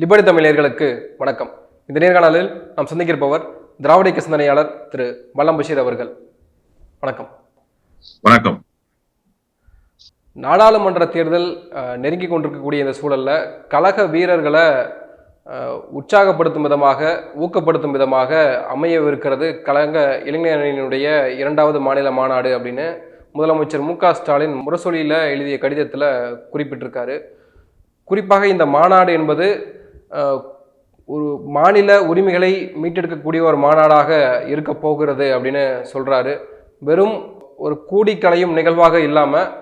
Liberty தமிழர்களுக்கு வணக்கம். இந்த நேர்காணலில் நாம் சந்திக்கிருப்பவர் திராவிட இயக்க சிந்தனையாளர் திரு மல்லம் பஷீர் அவர்கள். வணக்கம். வணக்கம். நாடாளுமன்ற தேர்தல் நெருங்கி கொண்டிருக்கக்கூடிய இந்த சூழல்ல கழக வீரர்களை உற்சாகப்படுத்தும் விதமாக ஊக்கப்படுத்தும் விதமாக அமையவிருக்கிறது கழக இளைஞரணியினுடைய இரண்டாவது மாநில மாநாடு அப்படின்னு முதலமைச்சர் மு க ஸ்டாலின் முரசொலியில் எழுதிய கடிதத்தில் குறிப்பிட்டிருக்காரு. குறிப்பாக இந்த மாநாடு என்பது ஒரு மாநில உரிமைகளை மீட்டெடுக்கக்கூடிய ஒரு மாநாடாக இருக்க போகிறது அப்படின்னு சொல்கிறாரு வெறும் ஒரு கூடி கலையும் நிகழ்வாக இல்லாமல்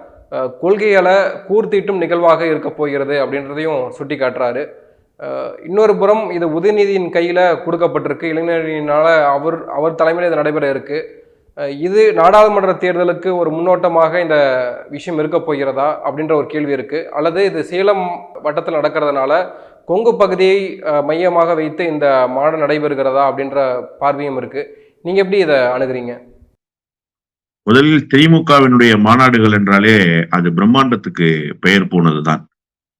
கொள்கைகளை கூர்த்தீட்டும் நிகழ்வாக இருக்க போகிறது அப்படின்றதையும் சுட்டி காட்டுறாரு இன்னொரு புறம் இது உதயநிதியின் கையில் கொடுக்கப்பட்டிருக்கு. இளைஞரினால் அவர் அவர் தலைமையில் இது நடைபெற இருக்குது இது நாடாளுமன்ற தேர்தலுக்கு ஒரு முன்னோட்டமாக இந்த விஷயம் இருக்க போகிறதா அப்படின்ற ஒரு கேள்வி இருக்கு. அல்லது இது சேலம் வட்டத்தில் நடக்கிறதுனால கொங்கு பகுதியை மையமாக வைத்து இந்த மாநாடு நடைபெறுகிறதா அப்படின்ற பார்வையும் இருக்கு. நீங்க எப்படி இதை அணுகிறீங்க? முதலில் திமுகவினுடைய மாநாடுகள் என்றாலே அது பிரம்மாண்டத்துக்கு பெயர் போனதுதான்.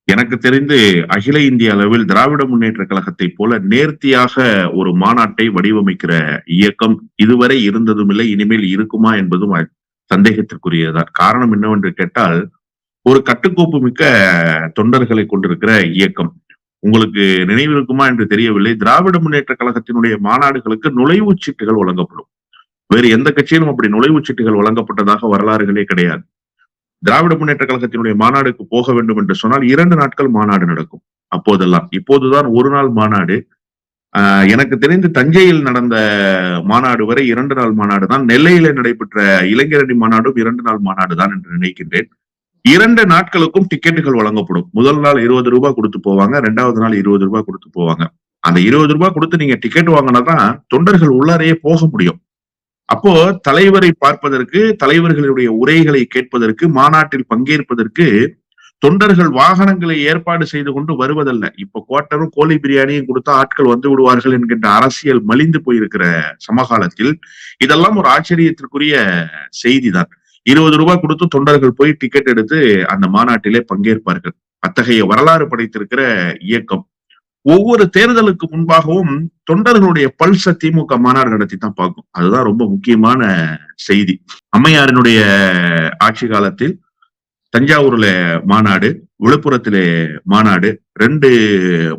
எனக்கு தெரிந்து அகில இந்திய அளவில் திராவிட முன்னேற்ற கழகத்தை போல நேர்த்தியாக ஒரு மாநாட்டை வடிவமைக்கிற இயக்கம் இதுவரை இருந்ததும் இல்லை இனிமேல் இருக்குமா என்பதும் சந்தேகத்திற்குரியதுதான். காரணம் என்னவென்று கேட்டால் ஒரு கட்டுக்கோப்பு மிக்க தொண்டர்களை கொண்டிருக்கிற இயக்கம். உங்களுக்கு நினைவிருக்குமா என்று தெரியவில்லை. திராவிட முன்னேற்ற கழகத்தினுடைய மாநாடுகளுக்கு நுழைவுச் சீட்டுகள் வழங்கப்படும். வேறு எந்த கட்சியிலும் அப்படி நுழைவுச் சீட்டுகள் வழங்கப்பட்டதாக வரலாறுகளே கிடையாது. திராவிட முன்னேற்ற கழகத்தினுடைய மாநாடுக்கு போக வேண்டும் என்று சொன்னால் இரண்டு நாட்கள் மாநாடு நடக்கும். அப்போதெல்லாம். இப்போதுதான் ஒரு நாள் மாநாடு. ஆஹ் எனக்கு தெரிந்து தஞ்சையில் நடந்த மாநாடு வரை இரண்டு நாள் மாநாடு தான். நெல்லையில நடைபெற்ற இளைஞரணி மாநாடும் இரண்டு நாள் மாநாடு தான் என்று நினைக்கின்றேன். இரண்டு நாட்களுக்கும் டிக்கெட்டுகள் வழங்கப்படும். முதல் நாள் இருபது ரூபாய் கொடுத்து போவாங்க. ரெண்டாவது நாள் இருபது ரூபாய் கொடுத்து போவாங்க. அந்த இருபது ரூபாய் கொடுத்து நீங்க டிக்கெட் வாங்கினா தான் தொண்டர்கள் உள்ளாரையே போக முடியும். அப்போ தலைவரை பார்ப்பதற்கு தலைவர்களுடைய உரைகளை கேட்பதற்கு மாநாட்டில் பங்கேற்பதற்கு தொண்டர்கள் வாகனங்களை ஏற்பாடு செய்து கொண்டு வருவதல்ல. இப்ப கோட்டரும் கோழி பிரியாணியும் கொடுத்தா ஆட்கள் வந்து விடுவார்கள் என்கின்ற அரசியல் மலிந்து போயிருக்கிற சமகாலத்தில் இதெல்லாம் ஒரு ஆச்சரியத்திற்குரிய செய்திதான். இருபது ரூபாய் கொடுத்து தொண்டர்கள் போய் டிக்கெட் எடுத்து அந்த மாநாட்டிலே பங்கேற்பார்கள். அத்தகைய வரலாறு படைத்திருக்கிற இயக்கம். ஒவ்வொரு தேர்தலுக்கு முன்பாகவும் தொண்டர்களுடைய பல்ச திமுக மாநாடு நடத்தி தான் பார்க்கும். அதுதான் ரொம்ப முக்கியமான செய்தி. அம்மையாரினுடைய ஆட்சி காலத்தில் தஞ்சாவூர்ல மாநாடு விழுப்புரத்திலே மாநாடு ரெண்டு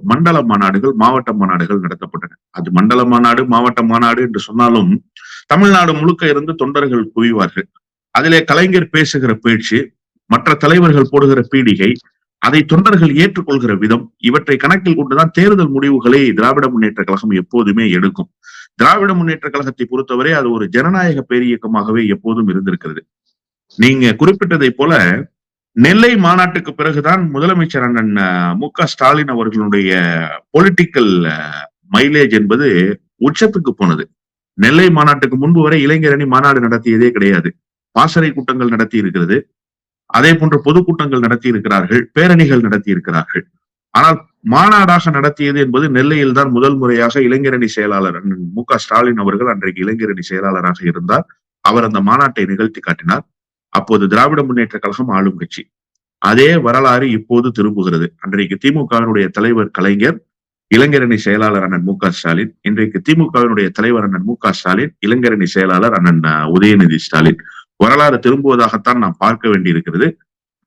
மண்டல மாநாடுகள் மாவட்ட மாநாடுகள் நடத்தப்பட்டன. அது மண்டல மாநாடு மாவட்ட மாநாடு என்று சொன்னாலும் தமிழ்நாடு முழுக்க இருந்து தொண்டர்கள் குவிவார்கள். அதிலே கலைஞர் பேசுகிற பேச்சு மற்ற தலைவர்கள் போடுகிற பீடிகை அதை தொண்டர்கள் ஏற்றுக்கொள்கிற விதம் இவற்றை கணக்கில் கொண்டுதான் தேர்தல் முடிவுகளை திராவிட முன்னேற்ற கழகம் எப்போதுமே எடுக்கும். திராவிட முன்னேற்ற கழகத்தை பொறுத்தவரை அது ஒரு ஜனநாயக பேரியக்கமாகவே எப்போதும் இருந்திருக்கிறது. நீங்க குறிப்பிட்டதை போல நெல்லை மாநாட்டுக்கு பிறகுதான் முதலமைச்சர் அண்ணன் மு க ஸ்டாலின் அவர்களுடைய பொலிட்டிக்கல் மைலேஜ் என்பது உச்சத்துக்கு போனது. நெல்லை மாநாட்டுக்கு முன்பு வரை இளைஞரணி மாநாடு நடத்தியதே கிடையாது. பாசறை கூட்டங்கள் நடத்தி இருக்கிறது அதே போன்று பொதுக்கூட்டங்கள் நடத்தி இருக்கிறார்கள் பேரணிகள் நடத்தி இருக்கிறார்கள் ஆனால் மாநாடாக நடத்தியது என்பது நெல்லையில் தான் முதல் முறையாக இளைஞரணி செயலாளர் மு க ஸ்டாலின் அவர்கள் அன்றைக்கு இளைஞரணி செயலாளராக இருந்தார். அவர் அந்த மாநாட்டை நிகழ்த்தி காட்டினார். அப்போது திராவிட முன்னேற்ற கழகம் ஆளும் கட்சி. அதே வரலாறு இப்போது திரும்புகிறது. அன்றைக்கு திமுகவினுடைய தலைவர் கலைஞர் இளைஞரணி செயலாளர் அண்ணன் மு க ஸ்டாலின் இன்றைக்கு திமுகவினுடைய தலைவர் அண்ணன் மு க ஸ்டாலின் இளைஞரணி செயலாளர் அண்ணன் உதயநிதி ஸ்டாலின். வரலாறு திரும்புவதாகத்தான் நாம் பார்க்க வேண்டியிருக்கிறது.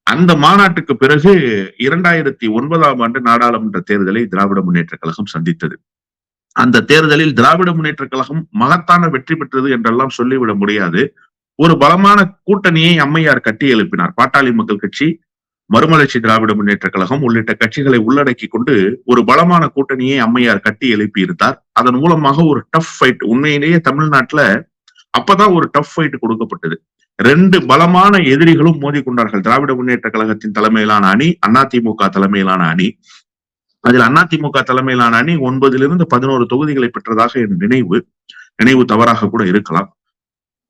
அந்த மாநாட்டுக்கு பிறகு இரண்டாயிரத்தி ஒன்பதாம் ஆண்டு நாடாளுமன்ற தேர்தலை திராவிட முன்னேற்ற கழகம் சந்தித்தது. அந்த தேர்தலில் திராவிட முன்னேற்ற கழகம் மகத்தான வெற்றி பெற்றது என்றெல்லாம் சொல்லிவிட முடியாது. ஒரு பலமான கூட்டணியை அம்மையார் கட்டி எழுப்பினார். பாட்டாளி மக்கள் கட்சி மறுமலர்ச்சி திராவிட முன்னேற்ற கழகம் உள்ளிட்ட கட்சிகளை உள்ளடக்கி கொண்டு ஒரு பலமான கூட்டணியை அம்மையார் கட்டி எழுப்பி இருந்தார் அதன் மூலமாக ஒரு டஃப் ஃபைட் உண்மையிலேயே தமிழ்நாட்டுல அப்பதான் ஒரு டஃப் ஃபைட் கொடுக்கப்பட்டது. ரெண்டு பலமான எதிரிகளும் மோதி கொண்டார்கள் திராவிட முன்னேற்ற கழகத்தின் தலைமையிலான அணி அதிமுக தலைமையிலான அணி. அதில் அதிமுக தலைமையிலான அணி ஒன்பதிலிருந்து பதினோரு தொகுதிகளை பெற்றதாக என் நினைவு நினைவு தவறாக கூட இருக்கலாம்.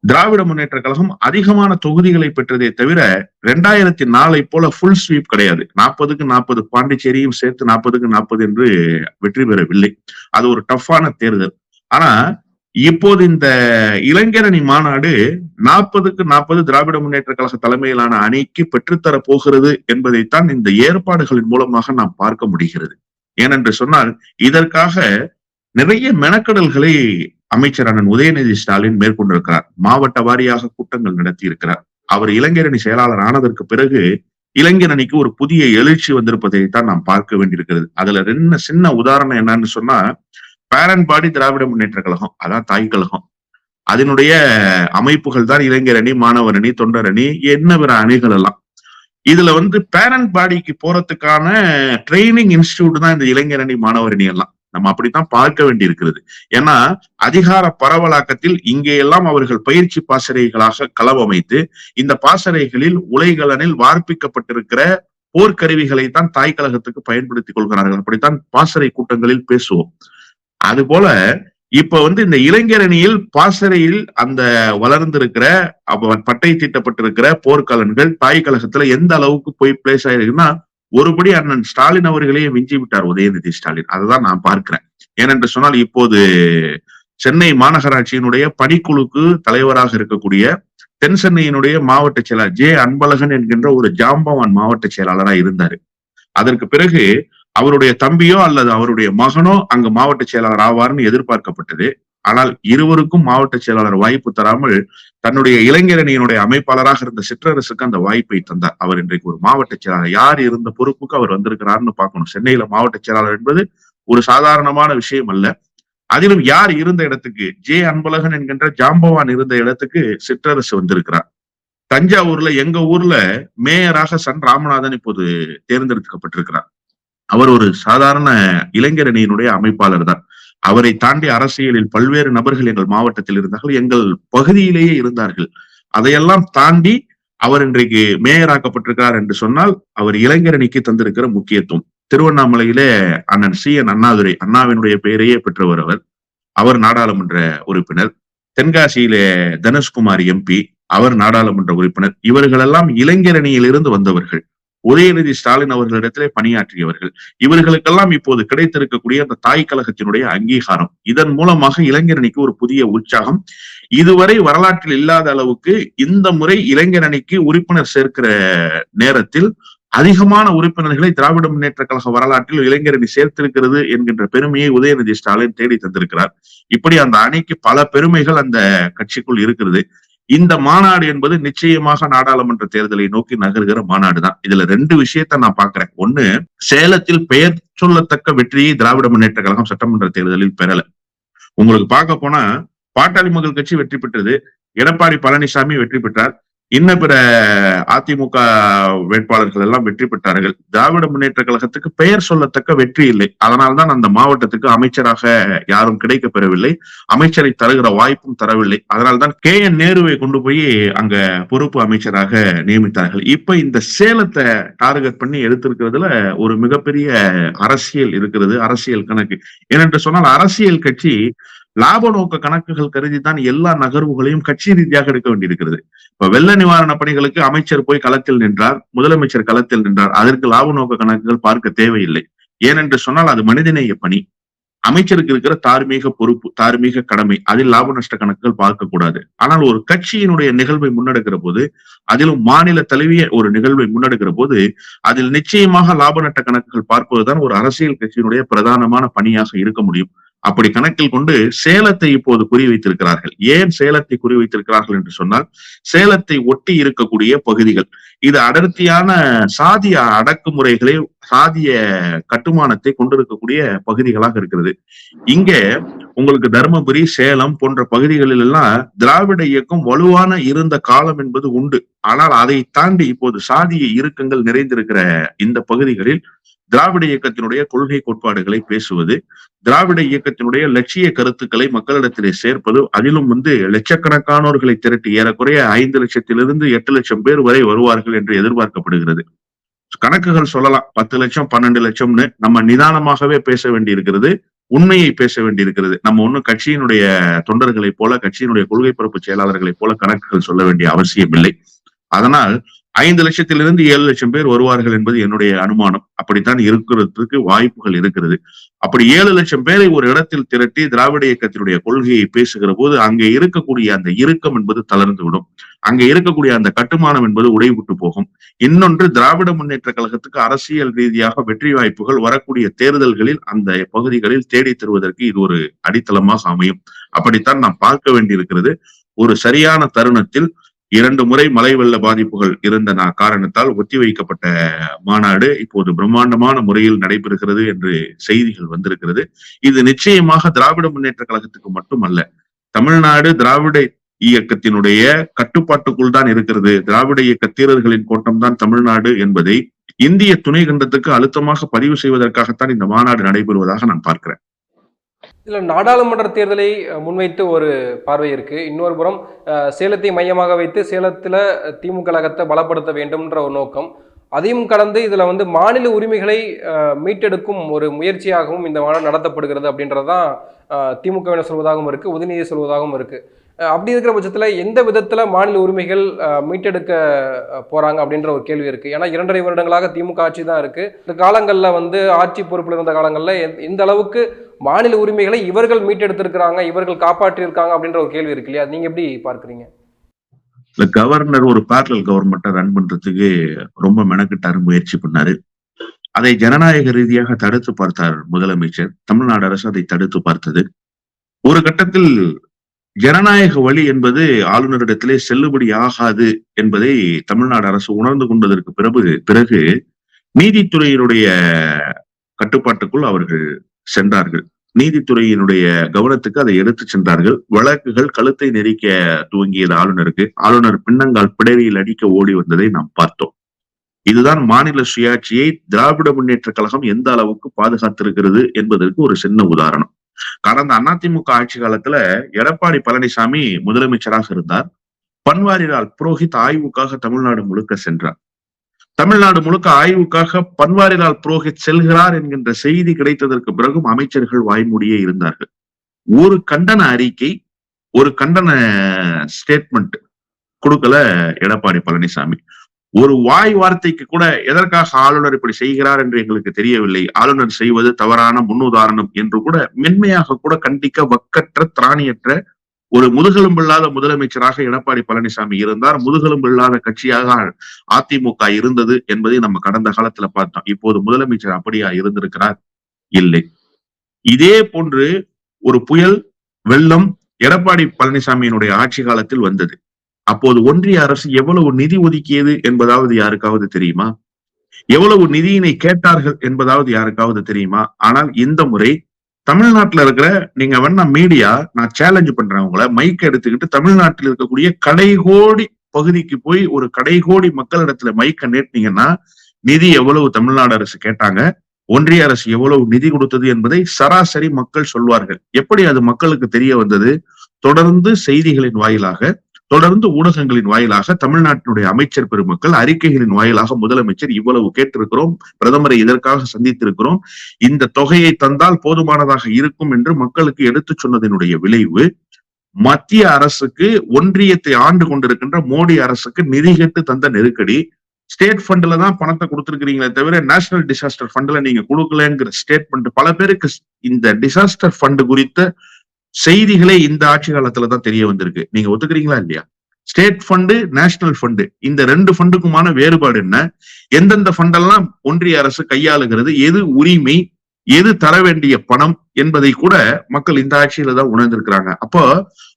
திராவிட முன்னேற்ற கழகம் அதிகமான தொகுதிகளை பெற்றதே தவிர ரெண்டாயிரத்தி நாலை போல ஃபுல் ஸ்வீப் கிடையாது. நாற்பதுக்கு நாற்பது பாண்டிச்சேரியும் சேர்த்து நாற்பதுக்கு நாற்பது என்று வெற்றி பெறவில்லை. அது ஒரு டஃப்பான தேர்தல். ஆனா இப்போது இந்த இளைஞரணி மாநாடு நாற்பதுக்கு நாற்பது திராவிட முன்னேற்ற கழக தலைமையிலான அணிக்கு பெற்றுத்தர போகிறது என்பதைத்தான் இந்த ஏற்பாடுகளின் மூலமாக நாம் பார்க்க முடிகிறது. ஏனென்று சொன்னால் இதற்காக நிறைய மெனக்கடல்களை அமைச்சர் அண்ணன் உதயநிதி ஸ்டாலின் மேற்கொண்டிருக்கிறார். மாவட்ட வாரியாக கூட்டங்கள் நடத்தி இருக்கிறார் அவர் இளைஞரணி செயலாளர் ஆனதற்கு பிறகு இளைஞரணிக்கு ஒரு புதிய எழுச்சி வந்திருப்பதை தான் நாம் பார்க்க வேண்டியிருக்கிறது. அதுல என்ன சின்ன உதாரணம் என்னன்னு சொன்னா பேரன் பாடி திராவிட முன்னேற்ற கழகம் அதான் தாய் கழகம். அதனுடைய அமைப்புகள் தான் இளைஞரணி மாணவர் அணி தொண்டர் அணி என்ன பிற அணிகள் எல்லாம். இதுல வந்து பேரண்ட் பாடிக்கு போறதுக்கான ட்ரைனிங் இன்ஸ்டிடியூட் தான் இந்த இளைஞரணி மாணவர் அணி எல்லாம். நம்ம அப்படித்தான் பார்க்க வேண்டி இருக்கிறது ஏன்னா அதிகார பரவலாக்கத்தில் இங்கே எல்லாம் அவர்கள் பயிற்சி பாசறைகளாக களவமைத்து இந்த பாசறைகளில் உலைகலனில் வார்ப்பிக்கப்பட்டிருக்கிற போர்க்கருவிகளை தான் தாய் கழகத்துக்கு பயன்படுத்திக் கொள்கிறார்கள். அப்படித்தான் பாசறை கூட்டங்களில் பேசுவோம். அதுபோல இப்ப வந்து இந்த இளைஞரணியில் பாசறையில் அந்த வளர்ந்திருக்கிற அப்ப பட்டை தீட்டப்பட்டிருக்கிற போர்க்கலன்கள் தாய் கழகத்துல எந்த அளவுக்கு போய் பிளேஸ் ஆயிருக்குன்னா ஒருபடி அண்ணன் ஸ்டாலின் அவர்களையும் விஞ்சி விட்டார் உதயநிதி ஸ்டாலின். அதுதான் நான் பார்க்கிறேன். ஏனென்று சொன்னால் இப்போது சென்னை மாநகராட்சியினுடைய பணிக்குழுக்கு தலைவராக இருக்கக்கூடிய தென் சென்னையினுடைய மாவட்ட செயலாளர் ஜே அன்பழகன் என்கின்ற ஒரு ஜாம்பவான் மாவட்ட செயலாளராக இருந்தாரு. அதற்கு பிறகு அவருடைய தம்பியோ அல்லது அவருடைய மகனோ அங்கு மாவட்ட செயலாளர் ஆவார்னு எதிர்பார்க்கப்பட்டது. ஆனால் இருவருக்கும் மாவட்ட செயலாளர் வாய்ப்பு தராமல் தன்னுடைய இளைஞரணியினுடைய அமைப்பாளராக இருந்த சிற்றரசுக்கு அந்த வாய்ப்பை தந்தார். அவர் இன்றைக்கு ஒரு மாவட்ட செயலாளர். யார் இருந்த பொறுப்புக்கு அவர் வந்திருக்கிறார்னு பார்க்கணும். சென்னையில மாவட்ட செயலாளர் என்பது ஒரு சாதாரணமான விஷயம் அல்ல. அதிலும் யார் இருந்த இடத்துக்கு ஜே அன்பழகன் என்கின்ற ஜாம்பவான் இருந்த இடத்துக்கு சிற்றரசு வந்திருக்கிறார். தஞ்சாவூர்ல எங்க ஊர்ல மேயராக சன் ராமநாதன் இப்போது தேர்ந்தெடுக்கப்பட்டிருக்கிறார். அவர் ஒரு சாதாரண இளைஞரணியினுடைய அமைப்பாளர் தான். அவரை தாண்டி அரசியலில் பல்வேறு நபர்கள் எங்கள் மாவட்டத்தில் இருந்தார்கள். எங்கள் பகுதியிலேயே இருந்தார்கள். அதையெல்லாம் தாண்டி அவர் இன்றைக்கு மேயராக்கப்பட்டிருக்கிறார் என்று சொன்னால் அவர் இளைஞரணிக்கு தந்திருக்கிற முக்கியத்துவம். திருவண்ணாமலையிலே அண்ணன் சி. என். அண்ணாதுரை அண்ணாவினுடைய பெயரையே பெற்றவர் அவர். அவர் நாடாளுமன்ற உறுப்பினர். தென்காசியிலே தனுஷ்குமார் எம்பி அவர் நாடாளுமன்ற உறுப்பினர். இவர்களெல்லாம் இளைஞரணியில் இருந்து வந்தவர்கள். உதயநிதி ஸ்டாலின் அவர்களிடத்திலே பணியாற்றியவர்கள். இவர்களுக்கெல்லாம் இப்போது கிடைத்திருக்கக்கூடிய அந்த தாய் கழகத்தினுடைய அங்கீகாரம். இதன் மூலமாக இளைஞரணிக்கு ஒரு புதிய உற்சாகம். இதுவரை வரலாற்றில் இல்லாத அளவுக்கு இந்த முறை இளைஞரணிக்கு உறுப்பினர் சேர்க்கிற நேரத்தில் அதிகமான உறுப்பினர்களை திராவிட முன்னேற்ற கழக வரலாற்றில் இளைஞரணி சேர்த்திருக்கிறது என்கின்ற பெருமையை உதயநிதி ஸ்டாலின் தேடி தந்திருக்கிறார். இப்படி அந்த அணிக்கு பல பெருமைகள் அந்த கட்சிக்குள் இருக்கிறது. இந்த மாநாடு என்பது நிச்சயமாக நாடாளுமன்ற தேர்தலை நோக்கி நகர்கிற மாநாடு தான் இதுல ரெண்டு விஷயத்த நான் பாக்குறேன் ஒண்ணு சேலத்தில் பெயர் சொல்லத்தக்க வெற்றியை திராவிட முன்னேற்ற கழகம் சட்டமன்ற தேர்தலில் பெறல. உங்களுக்கு பார்க்க போனா பாட்டாளி மக்கள் கட்சி வெற்றி பெற்றது. எடப்பாடி பழனிசாமி வெற்றி பெற்றார். இன்ன பிற அதிமுக வேட்பாளர்கள் எல்லாம் வெற்றி பெற்றார்கள். திராவிட முன்னேற்ற கழகத்துக்கு பெயர் சொல்லத்தக்க வெற்றி இல்லை. அதனால்தான் அந்த மாவட்டத்துக்கு அமைச்சராக யாரும் கிடைக்க பெறவில்லை. அமைச்சரை தருகிற வாய்ப்பும் தரவில்லை. அதனால்தான் கே என் நேருவை கொண்டு போய் அங்க பொறுப்பு அமைச்சராக நியமித்தார்கள். இப்ப இந்த சேலத்தை டார்கெட் பண்ணி எடுத்திருக்கிறதுல ஒரு மிகப்பெரிய அரசியல் இருக்கிறது அரசியல் கணக்கு. ஏனென்று சொன்னால் அரசியல் கட்சி லாப நோக்க கணக்குகள் கருதி தான் எல்லா நகர்வுகளையும் கட்சி ரீதியாக எடுக்க வேண்டியிருக்கிறது. இப்ப வெள்ள நிவாரண பணிகளுக்கு அமைச்சர் போய் களத்தில் நின்றார் முதலமைச்சர் களத்தில் நின்றார். அதற்கு லாப நோக்க கணக்குகள் பார்க்க தேவையில்லை. ஏனென்று சொன்னால் அது மனிதநேய பணி. அமைச்சருக்கு இருக்கிற தார்மீக பொறுப்பு தார்மீக கடமை அதில் லாப நஷ்ட கணக்குகள் பார்க்க கூடாது. ஆனால் ஒரு கட்சியினுடைய நிகழ்வை முன்னெடுக்கிற போது அதிலும் மாநில தழுவிய ஒரு நிகழ்வை முன்னெடுக்கிற போது அதில் நிச்சயமாக லாப நட்ட கணக்குகள் பார்ப்பதுதான் ஒரு அரசியல் கட்சியினுடைய பிரதானமான பணியாக இருக்க முடியும். அப்படி கணக்கில் கொண்டு சேலத்தை இப்போது குறிவைத்திருக்கிறார்கள். ஏன் சேலத்தை குறிவைத்திருக்கிறார்கள் என்று சொன்னால் சேலத்தை ஒட்டி இருக்கக்கூடிய பகுதிகள் இது அடர்த்தியான சாதிய அடக்குமுறைகளை சாதிய கட்டுமானத்தை கொண்டிருக்கக்கூடிய பகுதிகளாக இருக்கிறது. இங்க உங்களுக்கு தருமபுரி சேலம் போன்ற பகுதிகளில் எல்லாம் திராவிட இயக்கம் வலுவான இருந்த காலம் என்பது உண்டு. ஆனால் அதை தாண்டி இப்போது சாதிய இறுக்கங்கள் நிறைந்திருக்கிற இந்த பகுதிகளில் திராவிட இயக்கத்தினுடைய கொள்கை கோட்பாடுகளை பேசுவது திராவிட இயக்கத்தினுடைய லட்சிய கருத்துக்களை மக்களிடத்திலே சேர்ப்பது அதிலும் வந்து லட்சக்கணக்கானோர்களை திரட்டி ஏறக்குறைய ஐந்து லட்சத்திலிருந்து எட்டு லட்சம் பேர் வரை வருவார்கள் என்று எதிர்பார்க்கப்படுகிறது. கணக்குகள் சொல்லலாம் பத்து லட்சம் பன்னெண்டு லட்சம்னு நம்ம நிதானமாகவே பேச வேண்டி இருக்கிறது உண்மையை பேச வேண்டியிருக்கிறது. நம்ம ஒண்ணும் கட்சியினுடைய தொண்டர்களைப் போல கட்சியினுடைய கொள்கை பரப்பு செயலாளர்களைப் போல கணக்குகள் சொல்ல வேண்டிய அவசியம் இல்லை அதனால் ஐந்து லட்சத்திலிருந்து ஏழு லட்சம் பேர் வருவார்கள் என்பது என்னுடைய அனுமானம். அப்படித்தான் இருக்கிறதுக்கு வாய்ப்புகள் இருக்கிறது. அப்படி ஏழு லட்சம் பேரை ஒரு இடத்தில் திரட்டி திராவிட இயக்கத்தினுடைய கொள்கையை பேசுகிற போது அங்கே இருக்கக்கூடிய அந்த இறுக்கம் என்பது தளர்ந்து விடும். அங்கே இருக்கக்கூடிய அந்த கட்டுமானம் என்பது உடைவிட்டு போகும். இன்னொன்று திராவிட முன்னேற்ற கழகத்துக்கு அரசியல் ரீதியாக வெற்றி வாய்ப்புகள் வரக்கூடிய தேர்தல்களில் அந்த பகுதிகளில் தேடி தருவதற்கு இது ஒரு அடித்தளமாக அமையும். அப்படித்தான் நாம் பார்க்க வேண்டியிருக்கிறது. ஒரு சரியான தருணத்தில் இரண்டு முறை மழை வெள்ள பாதிப்புகள் இருந்த காரணத்தால் ஒத்திவைக்கப்பட்ட மாநாடு இப்போது பிரம்மாண்டமான முறையில் நடைபெறுகிறது என்று செய்திகள் வந்திருக்கிறது. இது நிச்சயமாக திராவிட முன்னேற்ற கழகத்துக்கு மட்டுமல்ல தமிழ்நாடு திராவிட இயக்கத்தினுடைய கட்டுப்பாட்டுக்குள் தான் இருக்கிறது. திராவிட இயக்க தீரர்களின் கோட்டம் தான் தமிழ்நாடு என்பதை இந்திய துணை கண்டத்துக்கு அழுத்தமாக பதிவு செய்வதற்காகத்தான் இந்த மாநாடு நடைபெறுவதாக நான் பார்க்கிறேன். இதில் நாடாளுமன்ற தேர்தலை முன்வைத்து ஒரு பார்வை இருக்குது இன்னொரு புறம் சேலத்தை மையமாக வைத்து சேலத்தில் திமுக கழகத்தை பலப்படுத்த வேண்டும்ன்ற ஒரு நோக்கம். அதையும் கடந்து இதில் வந்து மாநில உரிமைகளை மீட்டெடுக்கும் ஒரு முயற்சியாகவும் இந்த மாநாடு நடத்தப்படுகிறது அப்படின்றது தான் திமுகவினர் சொல்வதாகவும் இருக்குது உதயநிதி சொல்வதாகவும் இருக்குது அப்படி இருக்கிற பட்சத்தில் எந்த விதத்தில் மாநில உரிமைகள் மீட்டெடுக்க போகிறாங்க அப்படின்ற ஒரு கேள்வி இருக்குது ஏன்னா இரண்டரை வருடங்களாக திமுக ஆட்சி தான் இருக்குது இந்த காலங்களில் வந்து ஆட்சி பொறுப்பில் இருந்த காலங்களில் எந்த- அளவுக்கு மாநில உரிமைகளை இவர்கள் மீட்டெடுத்திருக்கிறாங்க இவர்கள் காப்பாற்றியிருக்காங்க அப்படின்ற ஒரு கேள்வி இருக்கு இல்லையா? நீங்கள் எப்படி பார்க்குறீங்க? இந்த கவர்னர் ஒரு பேரலல் கவர்மெண்ட்டை ரன் பண்ணுறதுக்கு ரொம்ப மெனக்கிட்டாரு முயற்சி பண்ணாரு. அதை ஜனநாயக ரீதியாக தடுத்து பார்த்தார் முதலமைச்சர். தமிழ்நாடு அரசு அதை தடுத்து பார்த்தது. ஒரு கட்டத்தில் ஜனநாயக வழி என்பது ஆளுநரிடத்திலே செல்லுபடி ஆகாது என்பதை தமிழ்நாடு அரசு உணர்ந்து கொண்டதற்கு பிறகு பிறகு நீதித்துறையினுடைய கட்டுப்பாட்டுக்குள் அவர்கள் சென்றார்கள். நீதித்துறையினுடைய கவனத்துக்கு அதை எடுத்து சென்றார்கள். வழக்குகள் கழுத்தை நெரிக்க துவங்கியது ஆளுநருக்கு. ஆளுநர் பின்னங்கால் பிடரியில் அடிக்க ஓடி வந்ததை நாம் பார்த்தோம். இதுதான் மாநில சுயாட்சியை திராவிட முன்னேற்ற கழகம் எந்த அளவுக்கு பாதுகாத்திருக்கிறது என்பதற்கு ஒரு சின்ன உதாரணம். கடந்த அதிமுக ஆட்சி காலத்துல எடப்பாடி பழனிசாமி முதலமைச்சராக இருந்தார். பன்வாரிலால் புரோஹித் ஆய்வுக்காக தமிழ்நாடு முழுக்க சென்றார். தமிழ்நாடு முழுக்க ஆய்வுக்காக பன்வாரிலால் புரோஹித் செல்கிறார் என்கின்ற செய்தி கிடைத்ததற்கு பிறகும் அமைச்சர்கள் வாய்மூடியே இருந்தார்கள். ஒரு கண்டன அறிக்கை ஒரு கண்டன ஸ்டேட்மெண்ட் கொடுக்கல எடப்பாடி பழனிசாமி. ஒரு வாய் வார்த்தைக்கு கூட எதற்காக ஆளுநர் இப்படி செய்கிறார் என்று எங்களுக்கு தெரியவில்லை. ஆளுநர் செய்வது தவறான முன்னுதாரணம் என்று கூட மென்மையாக கூட கண்டிக்க வக்கற்ற திராணியற்ற ஒரு முதுகெலும்பில்லாத முதலமைச்சராக எடப்பாடி பழனிசாமி இருந்தார். முதுகெலும்பில்லாத கட்சியாக அதிமுக இருந்தது என்பதை நம்ம கடந்த காலத்துல பார்த்தோம். இப்போது முதலமைச்சர் அப்படியா இருந்திருக்கிறார்? இல்லை. இதே போன்று ஒரு புயல் வெள்ளம் எடப்பாடி பழனிசாமியினுடைய ஆட்சி காலத்தில் வந்தது. அப்போது ஒன்றிய அரசு எவ்வளவு நிதி ஒதுக்கியது என்பதாவது யாருக்காவது தெரியுமா? எவ்வளவு நிதியினை கேட்டார்கள் என்பதாவது யாருக்காவது தெரியுமா? ஆனால் இந்த முறை தமிழ்நாட்டில் இருக்கிற நீங்க வேணா மீடியா நான் சேலஞ்சு பண்றேன் உங்களை மைக் எடுத்துக்கிட்டு தமிழ்நாட்டில் இருக்கக்கூடிய கடைகோடி பகுதிக்கு போய் ஒரு கடைகோடி மக்களிடத்துல மைக்க நேட்டினீங்கன்னா நிதி எவ்வளவு தமிழ்நாடு அரசு கேட்டாங்க? ஒன்றிய அரசு எவ்வளவு நிதி கொடுத்தது என்பதை சராசரி மக்கள் சொல்வார்கள். எப்படி அது மக்களுக்கு தெரிய வந்தது? தொடர்ந்து செய்திகளின் வாயிலாக தொடர்ந்து ஊடகங்களின் வாயிலாக தமிழ்நாட்டினுடைய அமைச்சர் பெருமக்கள் அறிக்கைகளின் வாயிலாக முதலமைச்சர் இவ்வளவு கேட்டிருக்கிறோம். பிரதமரை இதற்காக சந்தித்திருக்கிறோம்? இந்த தொகையை தந்தால் போதுமானதாக இருக்கும் என்று மக்களுக்கு எடுத்துச் சொன்னதனுடைய விளைவு மத்திய அரசுக்கு ஒன்றியத்தை ஆண்டு கொண்டிருக்கின்ற மோடி அரசுக்கு நிதி கேட்டு தந்த நெருக்கடி. ஸ்டேட் ஃபண்ட்ல தான் பணத்தை கொடுத்துருக்கிறீங்களே தவிர நேஷனல் டிசாஸ்டர் ஃபண்ட்ல நீங்க கொடுக்கலங்கிற ஸ்டேட்மெண்ட் பல பேருக்கு இந்த டிசாஸ்டர் ஃபண்ட் குறித்த செய்திகளே இந்த ஆட்சி காலத்துல தான் தெரிய வந்திருக்கு. நீங்க ஒத்துக்கிறீங்களா இல்லையா? State fund national fund. இந்த ரெண்டு ஃபண்டுக்குமான வேறுபாடு என்ன? எந்தெந்த ஃபண்டெல்லாம் ஒன்றிய அரசு கையாளுகிறது? எது உரிமை? எது தர வேண்டிய பணம்? என்பதை கூட மக்கள் இந்த ஆட்சியில தான் உணர்ந்திருக்கிறாங்க. அப்போ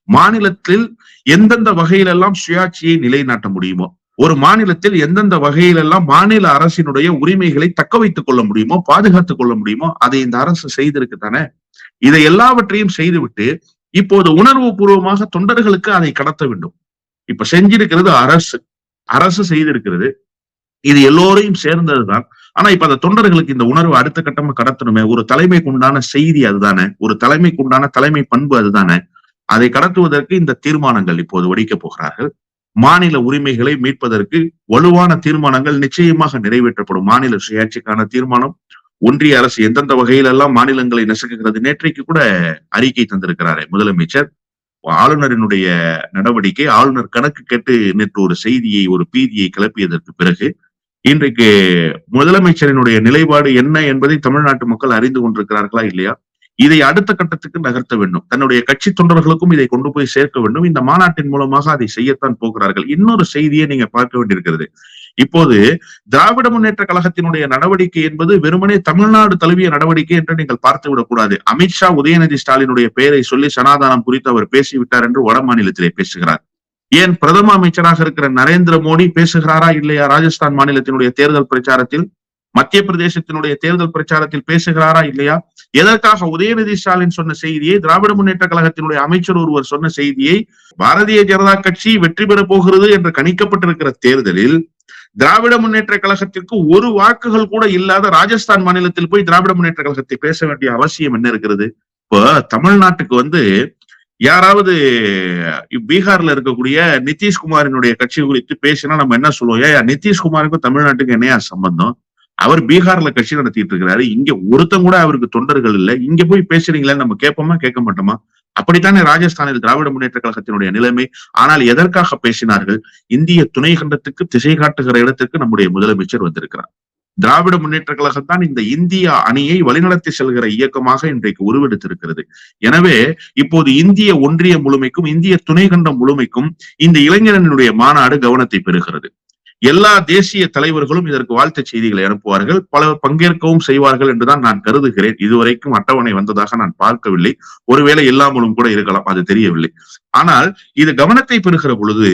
மாநிலத்தில் எந்தெந்த வகையிலெல்லாம் சுயாட்சியை நிலைநாட்ட முடியுமோ ஒரு மாநிலத்தில் எந்தெந்த வகையிலெல்லாம் மாநில அரசினுடைய உரிமைகளை தக்க வைத்துக் கொள்ள முடியுமோ பாதுகாத்துக் கொள்ள முடியுமோ அதை இந்த அரசு செய்திருக்கு தானே இதை எல்லாவற்றையும் செய்துவிட்டு இப்போது உணர்வு பூர்வமாக தொண்டர்களுக்கு அதை கடத்த வேண்டும். இப்ப செஞ்சிருக்கிறது அரசு. அரசு செய்திருக்கிறது. இது எல்லோரையும் சேர்ந்ததுதான். ஆனா இப்ப அந்த தொண்டர்களுக்கு இந்த உணர்வு அடுத்த கட்டமா கடத்தணுமே? ஒரு தலைமைக்கு உண்டான செய்தி அதுதானே? ஒரு தலைமைக்கு உண்டான தலைமை பண்பு அதுதானே? அதை கடத்துவதற்கு இந்த தீர்மானங்கள் இப்போது வடிக்கப் போகிறார்கள். மாநில உரிமைகளை மீட்பதற்கு வலுவான தீர்மானங்கள் நிச்சயமாக நிறைவேற்றப்படும். மாநில சுயாட்சிக்கான தீர்மானம் ஒன்றிய அரசு எந்தெந்த வகையிலெல்லாம் மாநிலங்களை நசுக்குகிறது? நேற்றைக்கு கூட அறிக்கை தந்திருக்கிறாரு முதலமைச்சர். ஆளுநரினுடைய நடவடிக்கை ஆளுநர் கணக்கு கேட்டு நேற்று ஒரு செய்தியை ஒரு பீதியை கிளப்பியதற்கு பிறகு இன்றைக்கு முதலமைச்சரினுடைய நிலைப்பாடு என்ன என்பதை தமிழ்நாட்டு மக்கள் அறிந்து கொண்டிருக்கிறார்களா இல்லையா? இதை அடுத்த கட்டத்துக்கு நகர்த்த வேண்டும். தன்னுடைய கட்சி தொண்டர்களுக்கும் இதை கொண்டு போய் சேர்க்க வேண்டும். இந்த மாநாட்டின் மூலமாக அதை செய்யத்தான் போகிறார்கள். இன்னொரு செய்தியை நீங்க பார்க்க வேண்டியிருக்கிறது. இப்போது திராவிட முன்னேற்ற கழகத்தினுடைய நடவடிக்கை என்பது வெறுமனே தமிழ்நாடு தழுவிய நடவடிக்கை என்று நீங்கள் பார்த்து விடக்கூடாது அமித்ஷா உதயநிதி ஸ்டாலினுடைய பெயரை சொல்லி சனாதானம் குறித்து அவர் பேசிவிட்டார் என்று வட மாநிலத்திலே பேசுகிறார். ஏன் பிரதம அமைச்சராக இருக்கிற நரேந்திர மோடி பேசுகிறாரா இல்லையா ராஜஸ்தான் மாநிலத்தினுடைய தேர்தல் பிரச்சாரத்தில்? மத்திய பிரதேசத்தினுடைய தேர்தல் பிரச்சாரத்தில் பேசுகிறாரா இல்லையா? எதற்காக உதயநிதி ஸ்டாலின் சொன்ன செய்தியை திராவிட முன்னேற்ற கழகத்தினுடைய அமைச்சர் ஒருவர் சொன்ன செய்தியை பாரதிய ஜனதா கட்சி வெற்றி பெறப் போகிறது என்று கணிக்கப்பட்டிருக்கிற தேர்தலில் திராவிட முன்னேற்ற கழகத்திற்கு ஒரு வாக்குகள் கூட இல்லாத ராஜஸ்தான் மாநிலத்தில் போய் திராவிட முன்னேற்ற கழகத்தை பேச வேண்டிய அவசியம் என்ன இருக்கிறது? இப்போ தமிழ்நாட்டுக்கு வந்து யாராவது பீகார்ல இருக்கக்கூடிய நிதிஷ்குமாரினுடைய கட்சி குறித்து பேசினா நம்ம என்ன சொல்லுவோம்? ஏன் நிதிஷ்குமாருக்கும் தமிழ்நாட்டுக்கு என்னையா சம்பந்தம்? அவர் பீகார்ல கட்சி நடத்திட்டு இருக்கிறாரு. இங்க ஒருத்தம் கூட அவருக்கு தொண்டர்கள் இல்ல. இங்க போய் பேசுறீங்களேன்னு நம்ம கேட்போமா கேட்க மாட்டோமா? அப்படித்தானே ராஜஸ்தானில் திராவிட முன்னேற்ற கழகத்தினுடைய நிலைமை? ஆனால் எதற்காக பேசினார்கள்? இந்திய துணை கண்டத்துக்கு திசை காட்டுகிற இடத்திற்கு நம்முடைய முதலமைச்சர் வந்திருக்கிறார். திராவிட முன்னேற்ற கழகம் தான் இந்த இந்திய அணியை வழிநடத்தி செல்கிற இயக்கமாக இன்றைக்கு உருவெடுத்திருக்கிறது. எனவே இப்போது இந்திய ஒன்றிய முழுமைக்கும் இந்திய துணை கண்டம் முழுமைக்கும் இந்த இளைஞரனுடைய மாநாடு கவனத்தை பெறுகிறது. எல்லா தேசிய தலைவர்களும் இதற்கு வாழ்த்து செய்திகளை அனுப்புவார்கள். பலர் பங்கேற்கவும் செய்வார்கள் என்றுதான் நான் கருதுகிறேன். இதுவரைக்கும் அட்டவணை வந்ததாக நான் பார்க்கவில்லை. ஒருவேளை இல்லாமலும் கூட இருக்கலாம் அது தெரியவில்லை. ஆனால் இது கவனத்தை பெறுகிற பொழுது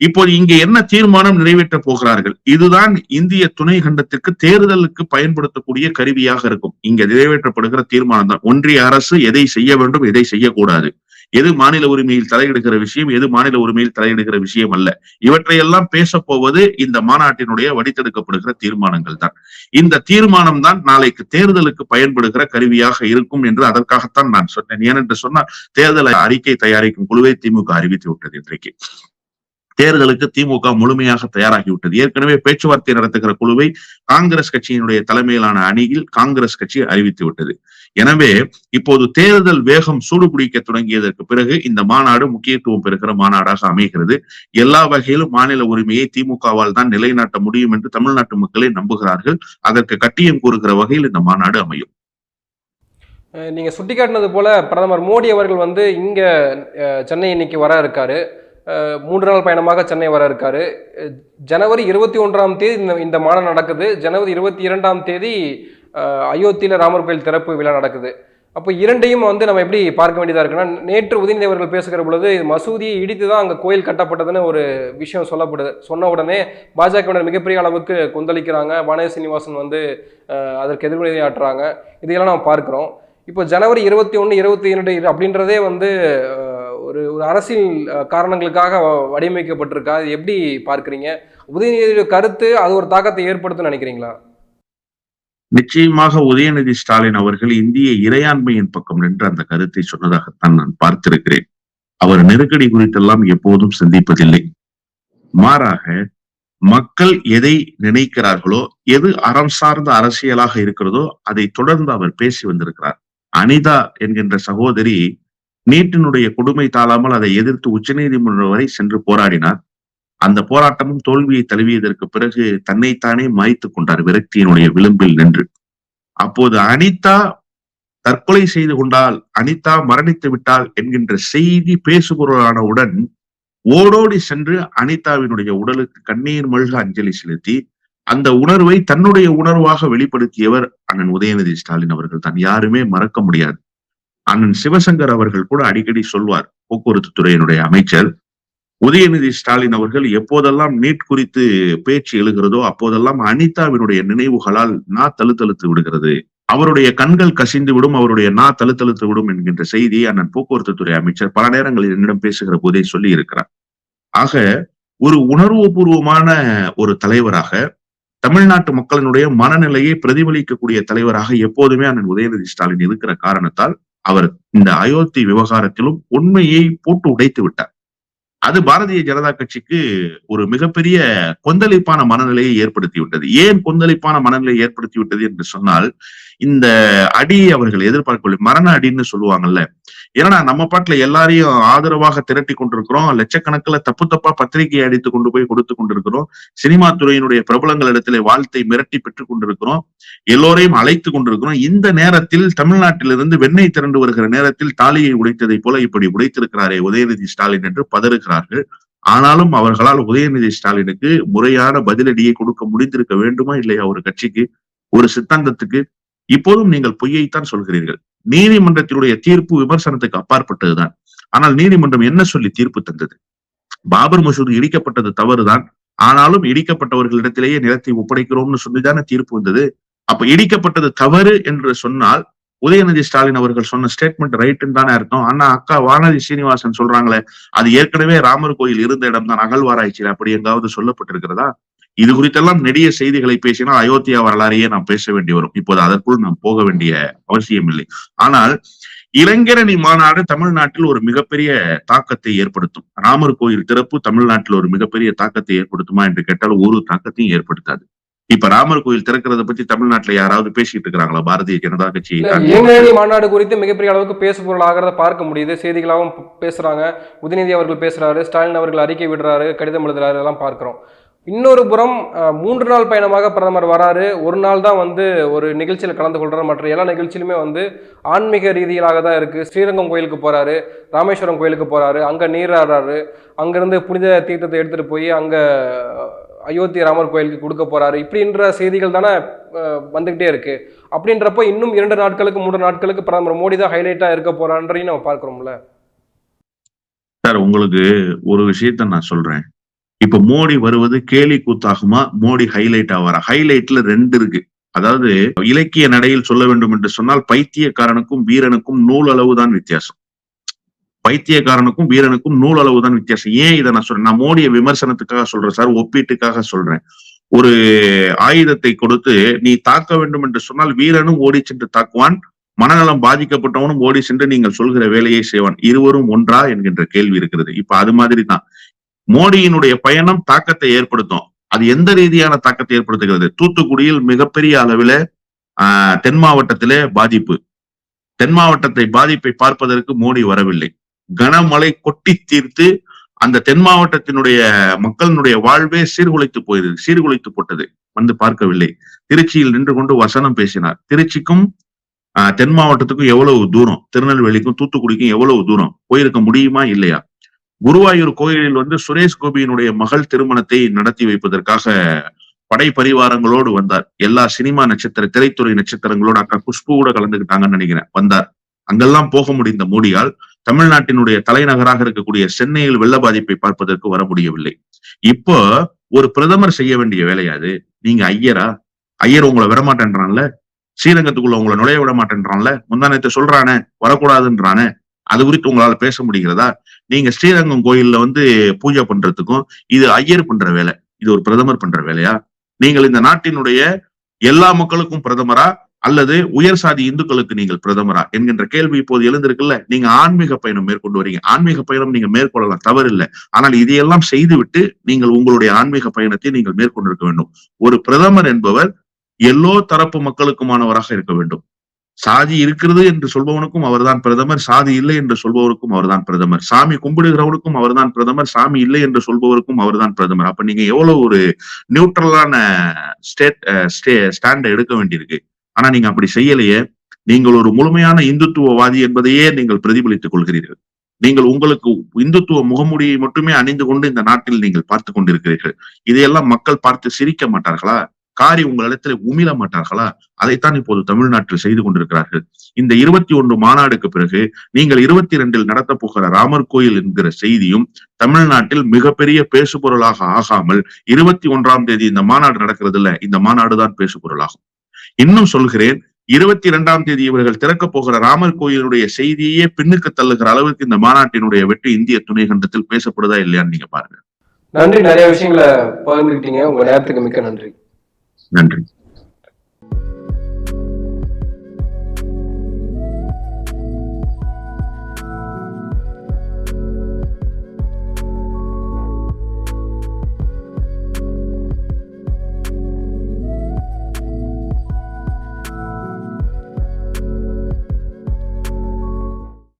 இப்போது இங்கே என்ன தீர்மானம் நிறைவேற்ற போகிறார்கள்? இதுதான் இந்திய துணை கண்டத்திற்கு தேர்தலுக்கு பயன்படுத்தக்கூடிய கருவியாக இருக்கும். இங்க நிறைவேற்றப்படுகிற தீர்மானம் தான் ஒன்றிய அரசு எதை செய்ய வேண்டும் எதை செய்யக்கூடாது. எது மாநில உரிமையில் தலையிடுகிற விஷயம் எது மாநில உரிமையில் தலையிடுகிற விஷயம் அல்ல. இவற்றையெல்லாம் பேச போவது இந்த மாநாட்டினுடைய வடித்தெடுக்கப்படுகிற தீர்மானங்கள் தான். இந்த தீர்மானம் தான் நாளைக்கு தேர்தலுக்கு பயன்படுகிற கருவியாக இருக்கும் என்று அதற்காகத்தான் நான் சொன்னேன். ஏனென்று சொன்னால் தேர்தல் அறிக்கை தயாரிக்கும் குழுவை திமுக அறிவித்து விட்டது இன்றைக்கு. தேர்தலுக்கு திமுக முழுமையாக தயாராகிவிட்டது ஏற்கனவே பேச்சுவார்த்தை நடத்துகிற குழுவை காங்கிரஸ் கட்சியினுடைய தலைமையிலான அணியில் காங்கிரஸ் கட்சி அறிவித்து விட்டது. எனவே இப்போது தேர்தல் வேகம் சூடுபிடிக்க தொடங்கியதற்கு பிறகு இந்த மாநாடு முக்கியத்துவம் பெறுகிற மாநாடாக அமைகிறது. எல்லா வகையிலும் மாநில உரிமையை திமுகவால் தான் நிலைநாட்ட முடியும் என்று தமிழ்நாட்டு மக்களே நம்புகிறார்கள். அதற்கு கட்டியம் கூறுகிற வகையில் இந்த மாநாடு அமையும். நீங்க சுட்டிக்காட்டினது போல பிரதமர் மோடி அவர்கள் வந்து இங்க அஹ், சென்னை இன்னைக்கு வர இருக்காரு மூன்று நாள் பயணமாக சென்னை வர இருக்காரு. ஜனவரி இருபத்தி ஒன்றாம் தேதி இந்த இந்த மாநாடு நடக்குது. ஜனவரி இருபத்தி இரண்டாம் தேதி அயோத்தியில் ராமர் கோயில் திறப்பு விழா நடக்குது. அப்போ இரண்டையும் வந்து நம்ம எப்படி பார்க்க வேண்டியதாக இருக்குன்னா நேற்று உதயநிதி அவர்கள் பேசுகிற பொழுது மசூதியை இடித்து தான் அங்கே கோயில் கட்டப்பட்டதுன்னு ஒரு விஷயம் சொல்லப்படுது. சொன்ன உடனே பாஜகவினர் மிகப்பெரிய அளவுக்கு கொந்தளிக்கிறாங்க. வானதி சீனிவாசன் வந்து அதற்கு எதிர்வினையாற்றுறாங்க இதையெல்லாம் நம்ம பார்க்குறோம். இப்போ ஜனவரி இருபத்தி ஒன்று இருபத்தி இரண்டு அப்படின்றதே வந்து ஒரு ஒரு அரசியல் காரணங்களுக்காக வ- வடிவமைக்கப்பட்டிருக்கா? அது எப்படி பார்க்குறீங்க? உதயநிதியுடைய கருத்து அது ஒரு தாக்கத்தை ஏற்படுத்தும் நினைக்கிறீங்களா? நிச்சயமாக உதயநிதி ஸ்டாலின் அவர்கள் இந்திய இறையாண்மையின் பக்கம் நின்று அந்த கருத்தை சொன்னதாகத்தான் நான் பார்த்திருக்கிறேன். அவர் நெருக்கடி குறித்தெல்லாம் எப்போதும் சிந்திப்பதில்லை. மாறாக மக்கள் எதை நினைக்கிறார்களோ எது அறம் சார்ந்த அரசியலாக இருக்கிறதோ அதை தொடர்ந்து அவர் பேசி வந்திருக்கிறார். அனிதா என்கின்ற சகோதரி நீட்டினுடைய கொடுமை தாழாமல் அதை எதிர்த்து உச்சநீதிமன்றம் வரை சென்று போராடினார். அந்த போராட்டமும் தோல்வியை தழுவியதற்கு பிறகு தன்னைத்தானே மாய்த்துக் கொண்டார் விரக்தியினுடைய விளிம்பில் நின்று. அப்போது அனிதா தற்கொலை செய்து கொண்டால் அனிதா மரணித்து விட்டாள் என்கின்ற செய்தி பேசுபொருளானவுடன் ஓடோடி சென்று அனிதாவினுடைய உடலுக்கு கண்ணீர் மல்க அஞ்சலி செலுத்தி அந்த உணர்வை தன்னுடைய உணர்வாக வெளிப்படுத்தியவர் அண்ணன் உதயநிதி ஸ்டாலின் அவர்கள் தான். யாருமே மறக்க முடியாது. அண்ணன் சிவசங்கர் அவர்கள் கூட அடிக்கடி சொல்வார் போக்குவரத்து துறையினுடைய அமைச்சர் உதயநிதி ஸ்டாலின் அவர்கள் எப்போதெல்லாம் நீட் குறித்து பேச்சு எழுகிறதோ அப்போதெல்லாம் அனிதாவினுடைய நினைவுகளால் நா தழுத்தழுத்து விடுகிறது. அவருடைய கண்கள் கசிந்து விடும் அவருடைய நா தழுத்தழுத்து விடும் என்கின்ற செய்தியை அண்ணன் போக்குவரத்து துறை அமைச்சர் பல நேரங்களில் என்னிடம் பேசுகிற போதே சொல்லி இருக்கிறார் ஆக ஒரு உணர்வுபூர்வமான ஒரு தலைவராக தமிழ்நாட்டு மக்களினுடைய மனநிலையை பிரதிபலிக்கக்கூடிய தலைவராக எப்போதுமே அண்ணன் உதயநிதி ஸ்டாலின் இருக்கிற காரணத்தால் அவர் இந்த அயோத்தி விவகாரத்திலும் உண்மையை போட்டு உடைத்து விட்டார். அது பாரதிய ஜனதா கட்சிக்கு ஒரு மிகப்பெரிய கொந்தளிப்பான மனநிலையை ஏற்படுத்தி விட்டது. ஏன் கொந்தளிப்பான மனநிலையை ஏற்படுத்தி விட்டது என்று சொன்னால் இந்த அடியை அவர்கள் எதிர்பார்க்கவில்லை மரண அடின்னு சொல்லுவாங்கல்ல. ஏன்னா நம்ம பாட்டுல எல்லாரையும் ஆதரவாக திரட்டி கொண்டிருக்கிறோம். லட்சக்கணக்கில் தப்பு தப்பா பத்திரிகை அடித்து கொண்டு போய் கொடுத்து கொண்டிருக்கிறோம். சினிமா துறையினுடைய பிரபலங்களிடத்திலே வாழ்த்தை மிரட்டி பெற்றுக் கொண்டிருக்கிறோம். எல்லோரையும் அழைத்து கொண்டிருக்கிறோம். இந்த நேரத்தில் தமிழ்நாட்டிலிருந்து வெண்ணெய் திரண்டு வருகிற நேரத்தில் தாலியை உடைத்ததை போல இப்படி உடைத்திருக்கிறாரே உதயநிதி ஸ்டாலின் என்று பதறுகிறார்கள். ஆனாலும் அவர்களால் உதயநிதி ஸ்டாலினுக்கு முறையான பதிலடியை கொடுக்க முடிந்திருக்க வேண்டுமா இல்லையா ஒரு கட்சிக்கு? ஒரு சித்தாந்தத்துக்கு? இப்போதும் நீங்கள் பொய்யைத்தான் சொல்கிறீர்கள். நீதிமன்றத்தினுடைய தீர்ப்பு விமர்சனத்துக்கு அப்பாற்பட்டதுதான். ஆனால் நீதிமன்றம் என்ன சொல்லி தீர்ப்பு தந்தது? பாபர் மசூதி இடிக்கப்பட்டது தவறுதான். ஆனாலும் இடிக்கப்பட்டவர்களிடத்திலேயே நிலத்தை ஒப்படைக்கிறோம்னு சொல்லிதானே தீர்ப்பு வந்தது. அப்ப இடிக்கப்பட்டது தவறு என்று சொன்னால் உதயநிதி ஸ்டாலின் அவர்கள் சொன்ன ஸ்டேட்மெண்ட் ரைட்டுன்னு தானே அர்த்தம். ஆனா அக்கா வானதி சீனிவாசன் சொல்றாங்களே அது ஏற்கனவே ராமர் கோயில் இருந்த இடம் தான் அகழ்வாராய்ச்சியில் அப்படி எங்காவது சொல்லப்பட்டிருக்கிறதா? இது குறித்தெல்லாம் நெடிய செய்திகளை பேசினால் அயோத்தியா வரலாறையே நாம் பேச வேண்டி வரும். இப்போது அதற்குள் நாம் போக வேண்டிய அவசியம் இல்லை. ஆனால் இளைஞரணி மாநாடு தமிழ்நாட்டில் ஒரு மிகப்பெரிய தாக்கத்தை ஏற்படுத்தும். ராமர் கோயில் திறப்பு தமிழ்நாட்டில் ஒரு மிகப்பெரிய தாக்கத்தை ஏற்படுத்துமா என்று கேட்டால் ஒரு தாக்கத்தையும் ஏற்படுத்தாது. இப்ப ராமர் கோயில் திறக்கிறத பத்தி தமிழ்நாட்டுல யாராவது பேசிட்டு இருக்கிறாங்களா? பாரதிய ஜனதா கட்சி இளைஞரணி மாநாடு குறித்து மிகப்பெரிய அளவுக்கு பேசு பொருள் ஆகிறத பார்க்க முடியுது. செய்திகளாகவும் பேசுறாங்க. உதயநிதி அவர்கள் பேசுறாரு. ஸ்டாலின் அவர்கள் அறிக்கை விடுறாரு. கடிதம் எழுதுறாரு. இதெல்லாம் பார்க்கிறோம். இன்னொரு புறம் மூன்று நாள் பயணமாக பிரதமர் வராரு. ஒரு நாள் தான் வந்து ஒரு நிகழ்ச்சியில் கலந்து கொள்கிறார் மற்ற எல்லா நிகழ்ச்சியிலுமே வந்து ஆன்மீக ரீதியிலாக தான் இருக்குது ஸ்ரீரங்கம் கோயிலுக்கு போகிறாரு ராமேஸ்வரம் கோயிலுக்கு போகிறாரு அங்கே நீராடுறாரு. அங்கேருந்து புனித தீர்த்தத்தை எடுத்துகிட்டு போய் அங்கே அயோத்தி ராமர் கோயிலுக்கு கொடுக்க போகிறாரு இப்படின்ற செய்திகள் தானே வந்துக்கிட்டே இருக்குது அப்படின்றப்போ இன்னும் இரண்டு நாட்களுக்கு மூன்று நாட்களுக்கு பிரதமர் மோடி தான் ஹைலைட்டாக இருக்க போறான்றதையும் நம்ம பார்க்குறோம்ல. சார் உங்களுக்கு ஒரு விஷயத்த நான் சொல்கிறேன் இப்ப மோடி வருவது கேலி கூத்தாகுமா? மோடி ஹைலைட் ஆவாரா? ஹைலைட்ல ரெண்டு இருக்கு. அதாவது இலக்கிய நடையில் சொல்ல வேண்டும் என்று சொன்னால் பைத்தியக்காரனுக்கும் வீரனுக்கும் நூல் அளவுதான் வித்தியாசம். பைத்தியக்காரனுக்கும் வீரனுக்கும் நூல் அளவுதான் வித்தியாசம். ஏன் இதை நான் சொல்றேன்? நான் மோடிய விமர்சனத்துக்காக சொல்றேன் சார் ஒப்பீட்டுக்காக சொல்றேன். ஒரு ஆயுதத்தை கொடுத்து நீ தாக்க வேண்டும் என்று சொன்னால் வீரனும் ஓடி சென்று தாக்குவான். மனநலம் பாதிக்கப்பட்டவனும் ஓடி சென்று நீங்கள் சொல்கிற வேலையை செய்வான். இருவரும் ஒன்றா? என்கின்ற கேள்வி இருக்கிறது. இப்ப அது மாதிரி தான் மோடியினுடைய பயணம் தாக்கத்தை ஏற்படுத்தும். அது எந்த ரீதியான தாக்கத்தை ஏற்படுத்துகிறது? தூத்துக்குடியில் மிகப்பெரிய அளவில ஆஹ் தென் மாவட்டத்திலே பாதிப்பு. தென் மாவட்டத்தை பாதிப்பை பார்ப்பதற்கு மோடி வரவில்லை. கனமழை கொட்டி தீர்த்து அந்த தென் மாவட்டத்தினுடைய மக்களினுடைய வாழ்வே சீர்குலைத்து போயிருது சீர்குலைத்து போட்டது. வந்து பார்க்கவில்லை. திருச்சியில் நின்று கொண்டு வசனம் பேசினார். திருச்சிக்கும் ஆஹ் தென் மாவட்டத்துக்கும் எவ்வளவு தூரம்? திருநெல்வேலிக்கும் தூத்துக்குடிக்கும் எவ்வளவு தூரம்? போயிருக்க முடியுமா? இல்லையா? குருவாயூர் கோயிலில் வந்து சுரேஷ் கோபியினுடைய மகள் திருமணத்தை நடத்தி வைப்பதற்காக படை பரிவாரங்களோடு வந்தார். எல்லா சினிமா நட்சத்திர திரைத்துறை நட்சத்திரங்களோடு அக்கா குஷ்பு கூட கலந்துக்கிட்டாங்கன்னு நினைக்கிறேன். வந்தார். அங்கெல்லாம் போக முடிந்த மோடியால் தமிழ்நாட்டினுடைய தலைநகராக இருக்கக்கூடிய சென்னையில் வெள்ள பாதிப்பை பார்ப்பதற்கு வர முடியவில்லை. இப்போ ஒரு பிரதமர் செய்ய வேண்டிய வேலையாது நீங்க ஐயரா? ஐயர் உங்களை விடமாட்டேன்றான்ல ஸ்ரீரங்கத்துக்குள்ள உங்களை நுழைய விட மாட்டேன்றான்ல முந்தானத்தை சொல்றானே வரக்கூடாதுன்றானே? அது குறித்து உங்களால பேச முடிகிறதா? நீங்க ஸ்ரீரங்கம் கோயில்ல வந்து பூஜை பண்றதுக்கும் இது ஐயர் பண்ற வேலை. இது ஒரு பிரதமர் பண்ற வேலையா? நீங்கள் இந்த நாட்டினுடைய எல்லா மக்களுக்கும் பிரதமரா? அல்லது உயர் சாதி இந்துக்களுக்கு நீங்கள் பிரதமரா? என்கின்ற கேள்வி இப்போது எழுந்திருக்குல்ல? நீங்க ஆன்மீக பயணம் மேற்கொண்டு வரீங்க. ஆன்மீக பயணம் நீங்க மேற்கொள்ளலாம். தவறில்லை. ஆனால் இதையெல்லாம் செய்துவிட்டு நீங்கள் உங்களுடைய ஆன்மீக பயணத்தை நீங்கள் மேற்கொண்டிருக்க வேண்டும். ஒரு பிரதமர் என்பவர் எல்லோ தரப்பு மக்களுக்குமானவராக இருக்க வேண்டும். சாதி இருக்கிறது என்று சொல்பவனுக்கும் அவர்தான் பிரதமர் சாதி இல்லை என்று சொல்பவருக்கும் அவர்தான் பிரதமர். சாமி கும்பிடுகிறவனுக்கும் அவர்தான் பிரதமர் சாமி இல்லை என்று சொல்பவருக்கும் அவர்தான் பிரதமர். அப்ப நீங்க எவ்வளவு ஒரு நியூட்ரலான ஸ்டேட் ஸ்டே ஸ்டாண்டை எடுக்க வேண்டியிருக்கு. ஆனா நீங்க அப்படி செய்யலையே நீங்கள் ஒரு முழுமையான இந்துத்துவவாதி என்பதையே நீங்கள் பிரதிபலித்துக் கொள்கிறீர்கள். நீங்கள் உங்களுக்கு இந்துத்துவ முகமூடியை மட்டுமே அணிந்து கொண்டு இந்த நாட்டில் நீங்கள் பார்த்து கொண்டிருக்கிறீர்கள். இதையெல்லாம் மக்கள் பார்த்து சிரிக்க மாட்டார்களா? காரி உங்களிடத்தில் உமிழ மாட்டார்களா? அதைத்தான் இப்போது தமிழ்நாட்டில் செய்து கொண்டிருக்கிறார்கள். இந்த இருபத்தி ஒன்று மாநாடுக்கு பிறகு நீங்கள் இருபத்தி இரண்டில் நடத்த போகிற ராமர் கோயில் என்கிற செய்தியும் தமிழ்நாட்டில் மிகப்பெரிய பேசுபொருளாக ஆகாமல் இருபத்தி ஒன்றாம் தேதி இந்த மாநாடு நடக்கிறது இல்ல இந்த மாநாடு தான் பேசுபொருளாகும். இன்னும் சொல்கிறேன் இருபத்தி இரண்டாம் தேதி இவர்கள் திறக்க போகிற ராமர் கோயிலுடைய செய்தியே பின்னுக்கு தள்ளுகிற அளவுக்கு இந்த மாநாட்டினுடைய வெற்றி இந்திய துணை கண்டத்தில் பேசப்படுதா இல்லையான்னு நீங்க பாருங்க. நன்றி. நிறைய விஷயங்களை பகிர்ந்துக்கிட்டீங்க உங்க நேரத்துக்கு மிக்க நன்றி. நன்றி